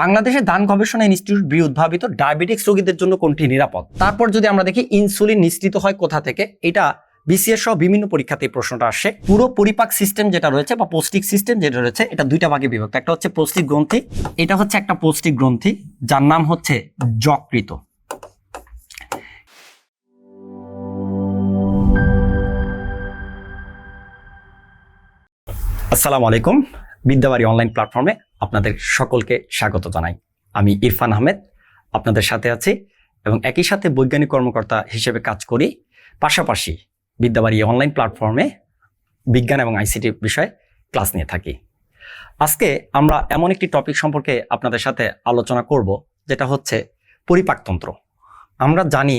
বাংলাদেশে দান গবেষণা ইনস্টিটিউট বি উদ্ভাবিত ডায়াবেটিক্স রোগীদের জন্য কোনটি নিরাপদ? তারপর যদি আমরা দেখি ইনসুলিন নিঃসৃত হয় কোথা থেকে, এটা বিসিএস সহ বিভিন্ন পরীক্ষাতে প্রশ্নটা আসে। পুরো পরিপাক সিস্টেম যেটা রয়েছে বা পৌষ্টিক সিস্টেম যেটা রয়েছে, এটা দুইটা ভাগে বিভক্ত। একটা হচ্ছে পৌষ্টিক গ্রন্থি, এটা হচ্ছে একটা পৌষ্টিক গ্রন্থি, যার নাম হচ্ছে যকৃত আসসালামু আলাইকুম। বিদ্যাবাড়ি অনলাইন প্ল্যাটফর্মে আপনাদের সকলকে স্বাগত জানাই। আমি ইরফান আহমেদ, আপনাদের সাথে আছি এবং একই সাথে বৈজ্ঞানিক কর্মকর্তা হিসেবে কাজ করি। পাশাপাশি বিদ্যাবাড়ি অনলাইন প্ল্যাটফর্মে বিজ্ঞান এবং আইসিটি বিষয়ে ক্লাস নিয়ে থাকি। আজকে আমরা এমন একটি টপিক সম্পর্কে আপনাদের সাথে আলোচনা করব, যেটা হচ্ছে পরিপাকতন্ত্র। আমরা জানি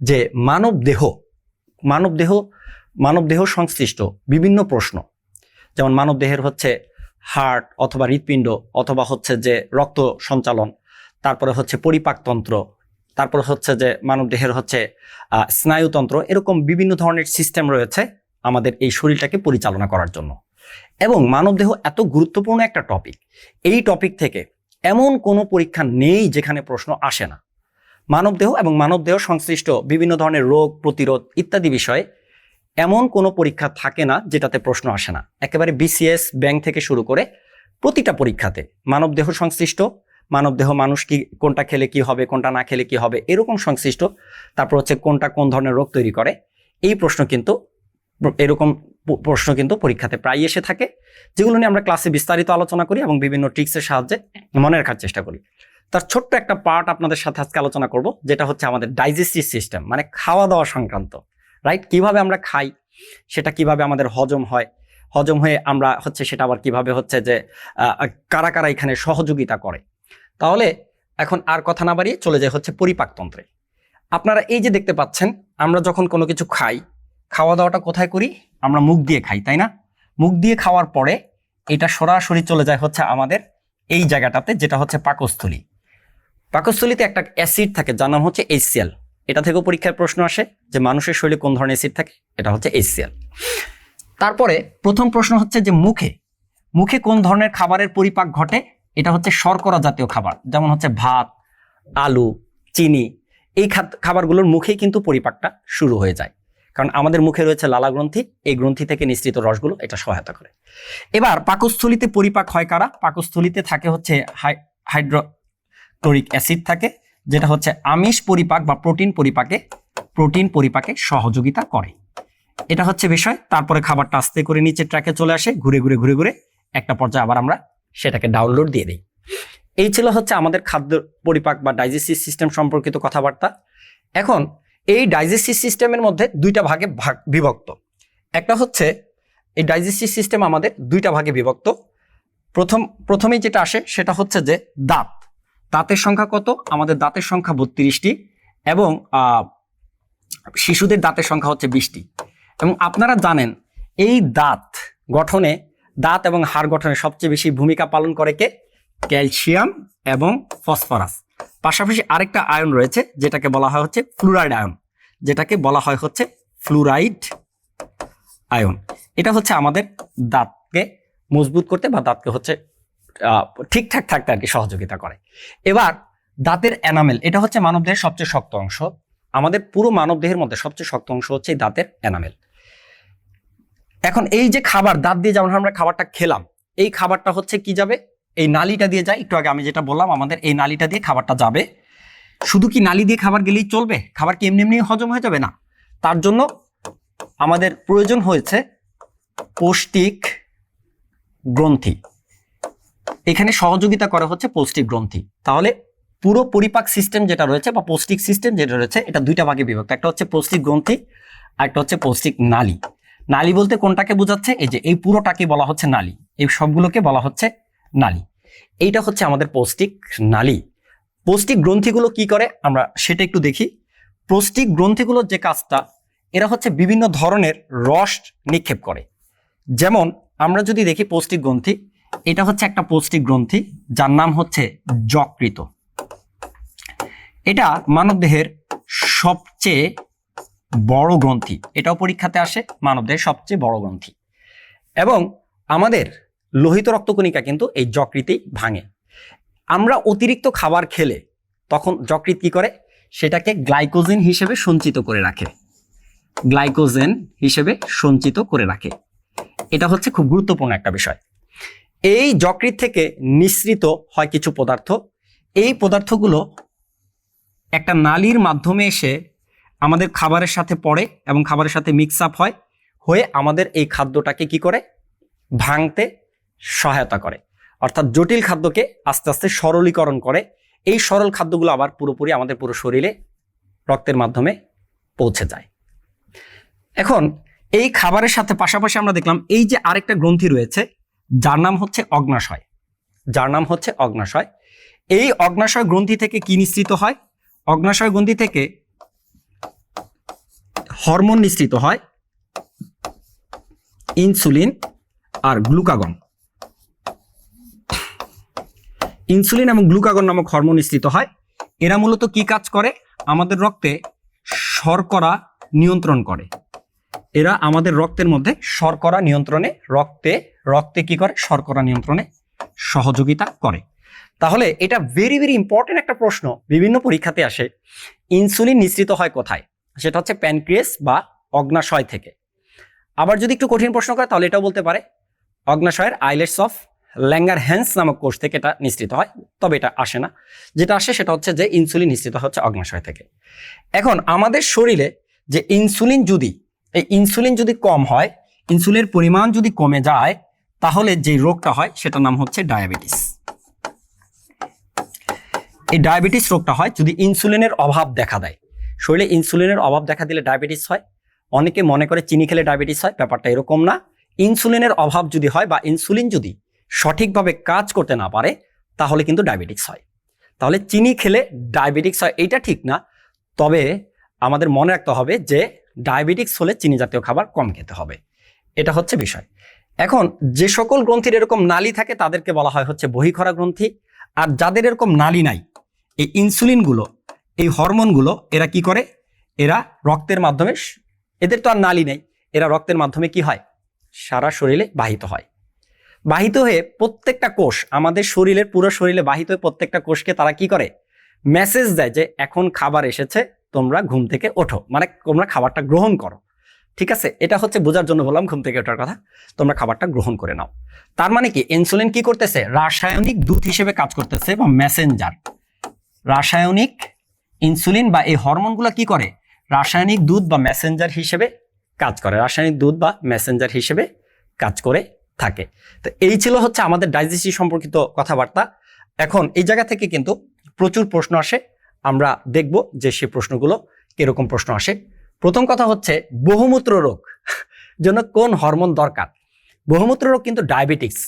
যে মানব দেহ মানব দেহ মানব দেহ সংশ্লিষ্ট বিভিন্ন প্রশ্ন। যেমন মানব দেহের হচ্ছে হার্ট অথবা হৃৎপিণ্ড অথবা হচ্ছে যে রক্ত সঞ্চালন, তারপরে হচ্ছে পরিপাকতন্ত্র, তারপরে হচ্ছে যে মানব দেহের হচ্ছে স্নায়ুতন্ত্র, এরকম বিভিন্ন ধরনের সিস্টেম রয়েছে আমাদের এই শরীরটাকে পরিচালনা করার জন্য। এবং মানবদেহ এত গুরুত্বপূর্ণ একটা টপিক এই টপিক থেকে এমন কোনো পরীক্ষা নেই যেখানে প্রশ্ন আসে না। মানবদেহ এবং মানবদেহ সংশ্লিষ্ট বিভিন্ন ধরনের রোগ প্রতিরোধ ইত্যাদি বিষয়ে এমন কোনো পরীক্ষা থাকে না যেটাতে প্রশ্ন আসে না। একেবারে বিসিএস ব্যাংক থেকে শুরু করে প্রতিটা পরীক্ষাতে মানবদেহ সংশ্লিষ্ট, মানবদেহ মানুষ কি, কোনটা খেলে কি হবে, কোনটা না খেলে কি হবে, এরকম সংশ্লিষ্ট, তারপর হচ্ছে কোনটা কোন ধরনের রোগ তৈরি করে, এই প্রশ্ন কিন্তু, এরকম প্রশ্ন কিন্তু পরীক্ষাতে প্রায় এসে থাকে, যেগুলো নিয়ে আমরা ক্লাসে বিস্তারিত আলোচনা করি এবং বিভিন্ন ট্রিক্সের সাহায্যে মনে রাখার চেষ্টা করি। তার ছোট্ট একটা পার্ট আপনাদের সাথে আজকে আলোচনা করব, যেটা হচ্ছে আমাদের ডাইজেস্টিভ সিস্টেম মানে খাওয়া দাওয়া সংক্রান্ত। রাইট কীভাবে আমরা খাই, সেটা কীভাবে আমাদের হজম হয়? হজম হয়ে আমরা হচ্ছে সেটা আবার কীভাবে হচ্ছে যে কারা কারা এখানে সহযোগিতা করে? তাহলে এখন আর কথা না বাড়িয়ে চলে যায় হচ্ছে পরিপাকতন্ত্রে। আপনারা এই যে দেখতে পাচ্ছেন, আমরা যখন কোনো কিছু খাই খাওয়া দাওয়াটা কোথায় করি? আমরা মুখ দিয়ে খাই, তাই না? মুখ দিয়ে খাওয়ার পরে এটা সরাসরি চলে যায় হচ্ছে আমাদের এই জায়গাটাতে, যেটা হচ্ছে পাকস্থলী। পাকস্থলীতে একটা অ্যাসিড থাকে, যার নাম হচ্ছে এইচসিএল এটা থেকেও পরীক্ষার প্রশ্ন আসে যে মানুষের শরীরে কোন ধরনের অ্যাসিড থাকে? এটা হচ্ছে এইচসিএল তারপরে প্রথম প্রশ্ন হচ্ছে যে মুখে মুখে কোন ধরনের খাবারের পরিপাক ঘটে? এটা হচ্ছে শর্করা জাতীয় খাবার, যেমন হচ্ছে ভাত, আলু, চিনি, এই খাবারগুলোর মুখেই কিন্তু পরিপাকটা শুরু হয়ে যায়। কারণ আমাদের মুখে রয়েছে লালা গ্রন্থি, এই গ্রন্থি থেকে নিঃসৃত রসগুলো এটা সহায়তা করে। এবার পাকস্থলিতে পরিপাক হয় কারা? পাকস্থলিতে থাকে হচ্ছে হাই- হাইড্রোক্লোরিক অ্যাসিড থাকে যেটা হচ্ছে আমিষ পরিপাক বা প্রোটিন পরিপাকে প্রোটিন পরিপাকে সহযোগিতা করে। এটা হচ্ছে বিষয়। তারপরে খাবারটা আস্তে করে নিচে ট্র্যাকে চলে আসে, ঘুরে ঘুরে ঘুরে ঘুরে একটা পর্যায়ে আবার আমরা সেটাকে ডাউনলোড দিয়ে দিই। এই ছিল হচ্ছে আমাদের খাদ্য পরিপাক বা ডাইজেস্টিভ সিস্টেম সম্পর্কিত কথাবার্তা। এখন এই ডাইজেস্টিভ সিস্টেমের মধ্যে দুইটা ভাগে ভাগ বিভক্ত। একটা হচ্ছে এই ডাইজেস্টিভ সিস্টেম আমাদের দুইটা ভাগে বিভক্ত। প্রথম প্রথমেই যেটা আসে সেটা হচ্ছে যে দাঁত। দাঁতের সংখ্যা কত? আমাদের দাঁতের সংখ্যা বত্রিশটি এবং শিশুদের দাঁতের সংখ্যা হচ্ছে বিশটি। এবং আপনারা জানেন, এই দাঁত গঠনে, দাঁত এবং হাড় গঠনে সবচেয়ে বেশি ভূমিকা পালন করে কে? ক্যালসিয়াম এবং ফসফরাস। পাশাপাশি আরেকটা আয়ন রয়েছে, যেটাকে বলা হয় হচ্ছে ফ্লুরাইড আয়ন। যেটাকে বলা হয় হচ্ছে ফ্লুরাইড আয়ন। এটা হচ্ছে আমাদের দাঁতকে মজবুত করতে বা দাঁতকে হচ্ছে ঠিকঠাক থাকতে আর কি সহযোগিতা করে। এবার দাঁতের এনামেল এটা হচ্ছে মানবদেহের সবচেয়ে শক্ত অংশ। আমাদের পুরো মানবদেহের মধ্যে সবচেয়ে শক্ত অংশ হচ্ছে এই দাঁতের এনামেল এখন এই যে খাবার, দাঁত দিয়ে যেমন আমরা খাবারটা খেলাম, এই খাবারটা হচ্ছে কি যাবে? এই নালিটা দিয়ে যায়। একটু আগে আমি যেটা বললাম, আমাদের এই নালিটা দিয়ে খাবারটা যাবে। শুধু কি নালি দিয়ে খাবার গেলেই চলবে? খাবার কি এমনি এমনি হজম হয়ে যাবে? না। তার জন্য আমাদের প্রয়োজন হয়েছে পৌষ্টিক গ্রন্থি। এখানে সহযোগিতা করা হচ্ছে পৌষ্টিক গ্রন্থি। তাহলে পুরো পরিপাক সিস্টেম যেটা রয়েছে বা পৌষ্টিক সিস্টেম যেটা রয়েছে, এটা দুইটা ভাগে বিভক্ত। একটা হচ্ছে পৌষ্টিক গ্রন্থি, আর একটা হচ্ছে পৌষ্টিক নালী। নালী বলতে কোনটাকে বোঝাচ্ছে? এই যে, এই পুরোটাকে বলা হচ্ছে নালী। এই সবগুলোকে বলা হচ্ছে নালী। এইটা হচ্ছে আমাদের পৌষ্টিক নালী। পৌষ্টিক গ্রন্থিগুলো কি করে? আমরা সেটা একটু দেখি। পৌষ্টিক গ্রন্থিগুলোর যে কাজটা, এরা হচ্ছে বিভিন্ন ধরনের রস নিক্ষেপ করে। যেমন, আমরা যদি দেখি পৌষ্টিক গ্রন্থি এটা হচ্ছে একটা পৌষ্টিক গ্রন্থি, যার নাম হচ্ছে যকৃত। এটা মানবদেহের সবচেয়ে বড় গ্রন্থি। এটাও পরীক্ষাতে আসে, মানবদেহের সবচেয়ে বড় গ্রন্থি। এবং আমাদের লোহিত রক্তকণিকা কিন্তু এই যকৃতেই ভাঙে। আমরা অতিরিক্ত খাবার খেলে তখন যকৃত কি করে? সেটাকে গ্লাইকোজেন হিসেবে সঞ্চিত করে রাখে। গ্লাইকোজেন হিসেবে সঞ্চিত করে রাখে। এটা হচ্ছে খুব গুরুত্বপূর্ণ একটা বিষয়। এই যকৃৎ থেকে নিঃসৃত হয় কিছু পদার্থ। এই পদার্থগুলো একটা নালীর মাধ্যমে এসে আমাদের খাবারের সাথে পড়ে এবং খাবারের সাথে মিক্স আপ হয়, হয়ে আমাদের এই খাদ্যটাকে কি করে? ভাঙতে সহায়তা করে। অর্থাৎ জটিল খাদ্যকে আস্তে আস্তে সরলীকরণ করে। এই সরল খাদ্যগুলো আবার পুরোপুরি আমাদের পুরো শরীরে রক্তের মাধ্যমে পৌঁছে যায়। এখন এই খাবারের সাথে পাশাপাশি আমরা দেখলাম এই যে আরেকটা গ্রন্থি রয়েছে যার নাম হচ্ছে অগ্নাশয়। যার নাম হচ্ছে অগ্নাশয়। এই অগ্নাশয় গ্রন্থি থেকে কি নিঃসৃত হয়? অগ্নাশয় গ্রন্থি থেকে হরমোন নিঃসৃত হয়, ইনসুলিন আর গ্লুকাগন। ইনসুলিন এবং গ্লুকাগন নামক হরমোন নিঃসৃত হয়। এরা মূলত কি কাজ করে? আমাদের রক্তে শর্করা নিয়ন্ত্রণ করে। এরা আমাদের রক্তের মধ্যে শর্করা নিয়ন্ত্রণে, রক্তে রক্তে কি করে? শর্করা নিয়ন্ত্রণে সহযোগিতা করে। তাহলে এটা ভেরি ভেরি ইম্পর্টেন্ট একটা প্রশ্ন। বিভিন্ন পরীক্ষাতে আসে ইনসুলিন নিঃসৃত হয় কোথায়? সেটা হচ্ছে প্যানক্রিয়াস বা অগ্নাশয় থেকে। আবার যদি একটু কঠিন প্রশ্ন করে, তাহলে এটাও বলতে পারে। অগ্নাশয়ের আইলেটস অফ ল্যাঙ্গার হ্যান্স নামক কোষ থেকে এটা নিঃসৃত হয়, তবে এটা আসে না। যেটা আসে সেটা হচ্ছে যে ইনসুলিন নিঃসৃত হচ্ছে অগ্নাশয় থেকে। এখন আমাদের শরীরে যে ইনসুলিন যদি, এই ইনসুলিন যদি কম হয় ইনসুলিনের পরিমাণ যদি কমে যায় তাহলে যে রোগটা হয় সেটার নাম হচ্ছে ডায়াবেটিস। এই ডায়াবেটিস রোগটা হয় যদি ইনসুলিনের অভাব দেখা দেয়। শরীরে ইনসুলিনের অভাব দেখা দিলে ডায়াবেটিস হয়। অনেকে মনে করে চিনি খেলে ডায়াবেটিস হয়, ব্যাপারটা এরকম না। ইনসুলিনের অভাব যদি হয় বা ইনসুলিন যদি সঠিকভাবে কাজ করতে না পারে, তাহলে কিন্তু ডায়াবেটিস হয়। তাহলে চিনি খেলে ডায়াবেটিস হয়, এইটা ঠিক না। তবে আমাদের মনে রাখতে হবে যে ডায়াবেটিক্স হলে চিনি জাতীয় খাবার কম খেতে হবে। এটা হচ্ছে বিষয়। এখন যে সকল গ্রন্থির এরকম নালী থাকে, তাদেরকে বলা হয় হচ্ছে বহিখরা গ্রন্থি। আর যাদের এরকম নালী নাই, এই ইনসুলিনগুলো, এই হরমোনগুলো, এরা কি করে? এরা রক্তের মাধ্যমে এদের তো আর নালী নেই, এরা রক্তের মাধ্যমে কি হয়? সারা শরীরে বাহিত হয়। বাহিত হয়ে প্রত্যেকটা কোষ, আমাদের শরীরের পুরো শরীরে বাহিত হয়ে প্রত্যেকটা কোষকে তারা কি করে? মেসেজ দেয় যে, এখন খাবার এসেছে, তোমরা ঘুম থেকে ওঠো। মানে তোমরা খাবারটা গ্রহণ করো। ঠিক আছে? এটা হচ্ছে বোঝার জন্য বললাম ঘুম থেকে ওঠার কথা। তোমরা খাবারটা গ্রহণ করে নাও। তার মানে কি? ইনসুলিন কি করতেছে? রাসায়নিক দূত হিসেবে কাজ করতেছে বা মেসেঞ্জার রাসায়নিক ইনসুলিন বা এই হরমোনগুলো কি করে? রাসায়নিক দুধ বা মেসেঞ্জার হিসেবে কাজ করে। রাসায়নিক দুধ বা মেসেঞ্জার হিসেবে কাজ করে থাকে। তো এই ছিল হচ্ছে আমাদের ডাইজেস্টিভ সম্পর্কিত কথাবার্তা। এখন এই জায়গা থেকে কিন্তু প্রচুর প্রশ্ন আসে। আমরা দেখব যে সেই প্রশ্নগুলো কীরকম প্রশ্ন আসে। প্রথম কথা হচ্ছে বহুমূত্র রোগ জন্য কোন হরমোন দরকার? বহুমূত্র রোগ কিন্তু ডায়াবেটিক্স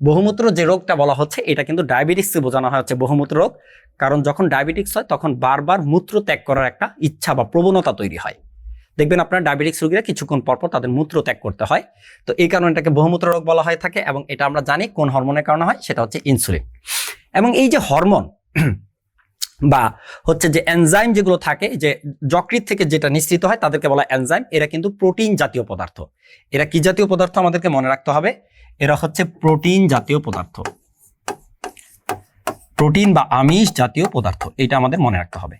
বহুমূত্র যে রোগটা বলা হচ্ছে, এটা কিন্তু ডায়াবেটিক্সকে বোঝানো হচ্ছে বহুমূত্র রোগ কারণ যখন ডায়াবেটিক্স হয়, তখন বারবার মূত্র ত্যাগ করার একটা ইচ্ছা বা প্রবণতা তৈরি হয়। দেখবেন আপনার ডায়াবেটিক্স রোগীরা কিছুক্ষণ পরপর তাদের মূত্র ত্যাগ করতে হয়। তো এই কারণে এটাকে বহুমূত্র রোগ বলা হয়ে থাকে এবং এটা আমরা জানি কোন হরমোনের কারণে হয়, সেটা হচ্ছে ইনসুলিন। এবং এই যে হরমোন বা হচ্ছে যে এনজাইম যেগুলো থাকে, যে যকৃত থেকে যেটা নিঃসৃত হয় তাদেরকে বলা এনজাইম এরা কিন্তু প্রোটিন জাতীয় পদার্থ। এরা কি জাতীয় পদার্থ আমাদেরকে মনে রাখতে হবে? এরা হচ্ছে প্রোটিন জাতীয় পদার্থ। প্রোটিন বা আমিষ জাতীয় পদার্থ, এটা আমাদের মনে রাখতে হবে।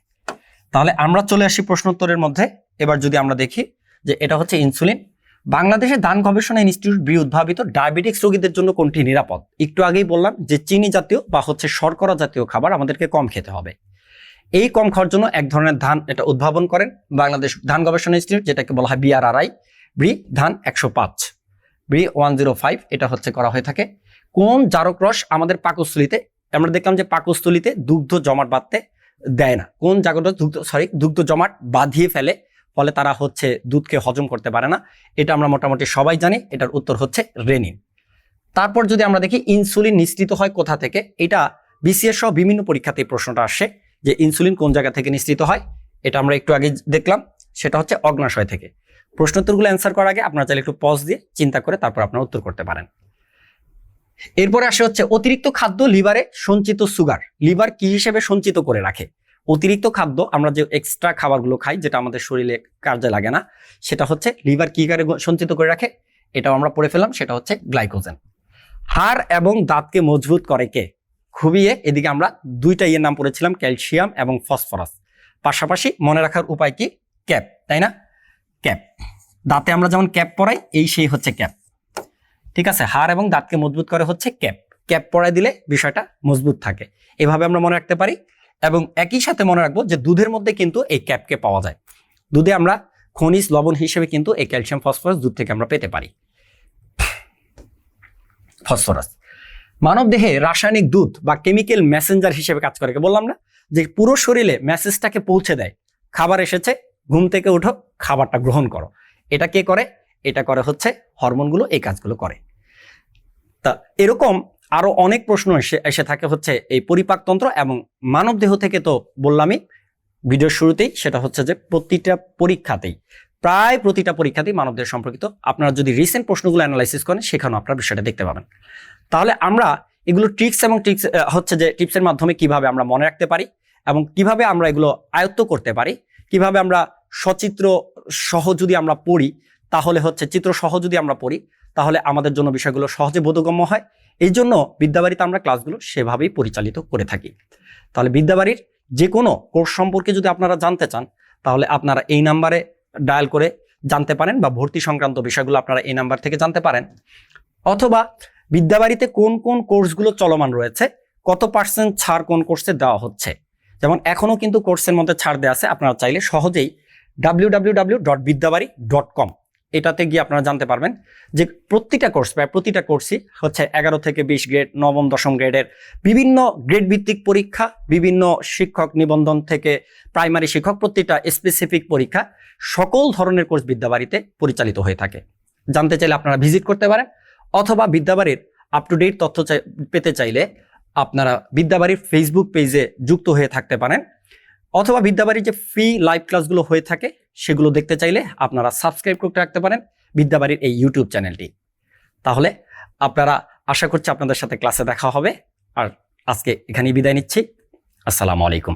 তাহলে আমরা চলে আসি প্রশ্নোত্তরের মধ্যে। এবার যদি আমরা দেখি যে এটা হচ্ছে ইনসুলিন বাংলাদেশের দান গবেষণা ইনস্টিটিউট বি উদ্ভাবিত ডায়াবেটিক্স রোগীদের জন্য কোনটি নিরাপদ? একটু আগেই বললাম যে চিনি জাতীয় বা হচ্ছে শর্করা জাতীয় খাবার আমাদেরকে কম খেতে হবে। এই কম খাওয়ার জন্য এক ধরনের ধান এটা উদ্ভাবন করেন বাংলাদেশ ধান গবেষণা ইনস্টিটিউট, যেটাকে বলা হয় বিআরআরআই ব্রি ধান একশো পাঁচ ব্রি ওয়ান জিরো ফাইভ, এটা হচ্ছে করা হয়ে থাকে। কোন জারক রস আমাদের পাকস্থলিতে, আমরা দেখলাম যে পাকস্থলিতে দুগ্ধ জমাট বাঁধতে দেয় না। কোন জাগরণ দুগ্ধ সরি দুগ্ধ জমাট বাঁধিয়ে ফেলে, ফলে তারা হচ্ছে দুধকে হজম করতে পারে না, এটা আমরা মোটামুটি সবাই জানি, এটার উত্তর হচ্ছে রেনিন। তারপর যদি আমরা দেখি, ইনসুলিন নিঃসৃত হয় কোথা থেকে, এটা বিসিএস সহ বিভিন্ন পরীক্ষাতে প্রশ্নটা আসে। যে ইনসুলিন কোন জায়গা থেকে নিঃসৃত হয়, এটা আমরা একটু আগে দেখলাম, সেটা হচ্ছে অগ্নাশয় থেকে। প্রশ্নোত্তরগুলো অ্যান্সার করার আগে আপনারা চাইলে একটু পজ দিয়ে চিন্তা করে তারপর আপনারা উত্তর করতে পারেন। এরপরে আসে হচ্ছে অতিরিক্ত খাদ্য লিভারে সঞ্চিত সুগার। লিভার কি হিসেবে সঞ্চিত করে রাখে? অতিরিক্ত খাদ্য, আমরা যে এক্সট্রা খাবারগুলো খাই, যেটা আমাদের শরীরে কার্যে লাগে না, সেটা হচ্ছে লিভার কি কারে সঞ্চিত করে রাখে? এটাও আমরা পড়ে ফেলাম সেটা হচ্ছে গ্লাইকোজেন হাড় এবং দাঁতকে মজবুত করে কে? খুবই এদিকে আমরা দুইটা ইয়ের নাম পড়েছিলাম, ক্যালসিয়াম এবং ফসফরাস। পাশাপাশি মনে রাখার উপায় কি? ক্যাপ, তাই না? ক্যাপ। দাঁতে আমরা যেমন ক্যাপ পরাই, এই সেই হচ্ছে ক্যাপ। ঠিক আছে? হাড় এবং দাঁতকে মজবুত করে হচ্ছে ক্যাপ। ক্যাপ পরাই দিলে বিষয়টা মজবুত থাকে। এভাবে আমরা মনে রাখতে পারি এবং একই সাথে মনে রাখব যে দুধের মধ্যে কিন্তু এই ক্যাপকে পাওয়া যায়। দুধে আমরা খনিজ লবণ হিসেবে কিন্তু এই ক্যালসিয়াম, ফসফরাস দুধ থেকে আমরা পেতে পারি। ফসফরাস। মানব দেহে রাসায়নিক দুধ বা কেমিক্যাল মেসেঞ্জার হিসেবে কাজ করে। বললাম না? যে পুরো শরীরে মেসেজটাকে পৌঁছে দেয়। খাবার এসেছে, ঘুম থেকে উঠো খাবারটা গ্রহণ করো। এটা কে করে? এটা করে হচ্ছে হরমোনগুলো, এই কাজগুলো করে। তা এরকম আরও অনেক প্রশ্ন এসে এসে থাকে হচ্ছে এই পরিপাকতন্ত্র এবং মানব দেহ থেকে তো বললামই ভিডিওর শুরুতেই, সেটা হচ্ছে যে প্রতিটা পরীক্ষাতেই, প্রায় প্রতিটা পরীক্ষাতেই মানবদেহ সম্পর্কিত। আপনারা যদি রিসেন্ট প্রশ্নগুলো অ্যানালাইসিস করেন, সেখানেও আপনারা বিষয়টা দেখতে পাবেন। তাহলে আমরা এগুলো ট্রিক্স এবং ট্রিক্স হচ্ছে যে টিপসের মাধ্যমে কীভাবে আমরা মনে রাখতে পারি এবং কীভাবে আমরা এগুলো আয়ত্ত করতে পারি, কীভাবে আমরা সচিত্র সহ যদি আমরা পড়ি, তাহলে হচ্ছে চিত্র সহ যদি আমরা পড়ি, তাহলে আমাদের জন্য বিষয়গুলো সহজে বোধগম্য হয়। এই জন্য বিদ্যাবাড়িতে আমরা ক্লাসগুলো সেভাবেই পরিচালিত করে থাকি। তাহলে বিদ্যাবাড়ির যে কোনো কোর্স সম্পর্কে যদি আপনারা জানতে চান, তাহলে আপনারা এই নাম্বারে ডায়াল করে জানতে পারেন বা ভর্তি সংক্রান্ত বিষয়গুলো আপনারা এই নাম্বার থেকে জানতে পারেন। অথবা বিদ্যাবাড়িতে কোন কোন কোর্সগুলো চলমান রয়েছে? কত পার্সেন্ট ছাড় কোন কোর্সে দেওয়া হচ্ছে? যেমন এখনও কিন্তু কোর্সের মধ্যে ছাড় দেওয়া আছে, আপনারা চাইলে সহজেই ডাব্লিউ ডট কম এটাতে গিয়ে আপনারা জানতে পারবেন যে প্রতিটা কোর্স, প্রায় প্রতিটা কোর্সই হচ্ছে এগারো থেকে বিশ গ্রেড নবম, দশম গ্রেডের বিভিন্ন গ্রেড ভিত্তিক পরীক্ষা, বিভিন্ন শিক্ষক নিবন্ধন থেকে প্রাইমারি শিক্ষক প্রতিটা স্পেসিফিক পরীক্ষা সকল ধরনের কোর্স বিদ্যাবাড়িতে পরিচালিত হয়ে থাকে। জানতে চাইলে আপনারা ভিজিট করতে পারেন। অথবা বিদ্যাবাড়ির আপ টু ডেট তথ্য পেতে চাইলে আপনারা বিদ্যাবাড়ির ফেসবুক পেজে যুক্ত হয়ে থাকতে পারেন। অথবা বিদ্যাবাড়ির যে ফ্রি লাইভ ক্লাসগুলো হয়ে থাকে, সেগুলো দেখতে চাইলে আপনারা সাবস্ক্রাইব করতে রাখতে পারেন বিদ্যাবাড়ির এই ইউটিউব চ্যানেলটি তাহলে আপনারা, আশা করছি আপনাদের সাথে ক্লাসে দেখা হবে। আর আজকে এখানেই বিদায় নিচ্ছি। আসসালামু আলাইকুম।